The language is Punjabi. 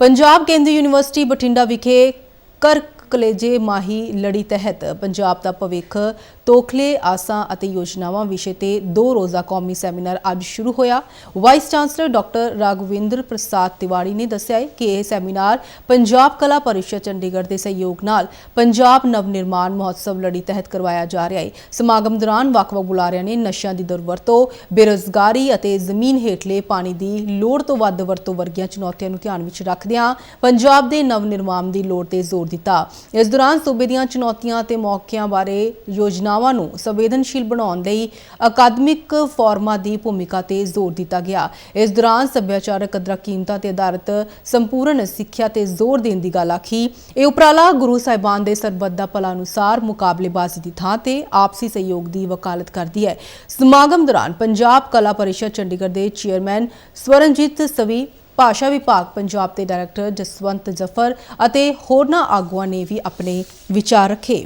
ਪੰਜਾਬ ਕੇਂਦਰੀ ਯੂਨੀਵਰਸਿਟੀ ਬਠਿੰਡਾ ਵਿਖੇ ਕਰ ਕਲੇਜੇ ਮਾਹੀ ਲੜੀ ਤਹਿਤ ਪੰਜਾਬ ਦਾ ਭਵਿੱਖ, ਤੋਖਲੇ ਆਸਾਂ ਅਤੇ ਯੋਜਨਾਵਾਂ ਵਿਸ਼ੇ ਤੇ ਦੋ ਰੋਜ਼ਾ ਕੌਮੀ ਸੈਮੀਨਾਰ ਅੱਜ ਸ਼ੁਰੂ ਹੋਇਆ। Vice chancellor doctor Raghvinder Prasad Tiwari ਨੇ ਦੱਸਿਆ ਹੈ ਕਿ ਇਹ ਸੈਮੀਨਾਰ ਪੰਜਾਬ ਕਲਾ ਪਰਿਸ਼ਦ ਚੰਡੀਗੜ੍ਹ ਦੇ ਸਹਿਯੋਗ ਨਾਲ ਪੰਜਾਬ ਨਵ ਨਿਰਮਾਣ ਮਹੋਤਸਵ ਲੜੀ ਤਹਿਤ ਕਰਵਾਇਆ ਜਾ ਰਿਹਾ ਹੈ। ਸਮਾਗਮ ਦੌਰਾਨ ਵੱਖ-ਵੱਖ ਬੁਲਾਰਿਆਂ ਨੇ ਨਸ਼ਿਆਂ ਦੀ ਦੁਰਵਰਤੋਂ, ਬੇਰੁਜ਼ਗਾਰੀ ਅਤੇ ਜ਼ਮੀਨ ਹੇਠਲੇ ਪਾਣੀ ਦੀ ਲੋੜ ਤੋਂ ਵੱਧ ਵਰਤੋਂ ਵਰਗੀਆਂ ਚੁਣੌਤੀਆਂ ਨੂੰ ਧਿਆਨ ਵਿੱਚ ਰੱਖਦਿਆਂ ਪੰਜਾਬ ਦੇ ਨਵ ਨਿਰਮਾਣ ਦੀ ਲੋੜ ਤੇ ਜ਼ੋਰ ਦਿੱਤਾ। ਇਸ ਦੌਰਾਨ ਸੂਬੇ ਦੀਆਂ ਚੁਣੌਤੀਆਂ ਤੇ ਮੌਕਿਆਂ ਬਾਰੇ ਯੋਜਨਾਵਾਂ ਨੂੰ ਸੰਵੇਦਨਸ਼ੀਲ ਬਣਾਉਣ ਲਈ ਅਕਾਦਮਿਕ ਫੋਰਮਾਂ ਦੀ ਭੂਮਿਕਾ ਤੇ ਜ਼ੋਰ ਦਿੱਤਾ ਗਿਆ। ਇਸ ਦੌਰਾਨ ਸੱਭਿਆਚਾਰਕ ਕਦਰਾਂ ਕੀਮਤਾਂ ਤੇ ਆਧਾਰਿਤ ਸੰਪੂਰਨ ਸਿੱਖਿਆ ਤੇ ਜ਼ੋਰ ਦੇਣ ਦੀ ਗੱਲ ਆਖੀ। ਇਹ ਉਪਰਾਲਾ ਗੁਰੂ ਸਾਹਿਬਾਨ ਦੇ ਸਰਬੱਤ ਦਾ ਭਲਾ ਅਨੁਸਾਰ ਮੁਕਾਬਲੇਬਾਜ਼ੀ ਦੀ ਥਾਂ ਤੇ ਆਪਸੀ ਸਹਿਯੋਗ ਦੀ ਵਕਾਲਤ ਕਰਦੀ ਹੈ। ਸਮਾਗਮ ਦੌਰਾਨ ਪੰਜਾਬ ਕਲਾ ਪਰਿਸ਼ਦ ਚੰਡੀਗੜ੍ਹ ਦੇ ਚੇਅਰਮੈਨ ਸਵਰਨਜੀਤ ਸਵੀ ਭਾਸ਼ਾ ਵਿਭਾਗ ਪੰਜਾਬ ਦੇ ਡਾਇਰੈਕਟਰ ਜਸਵੰਤ ਜਫਰ ਅਤੇ ਹੋਰਨਾਂ ਆਗੂਆਂ ਨੇ ਵੀ ਆਪਣੇ ਵਿਚਾਰ ਰੱਖੇ।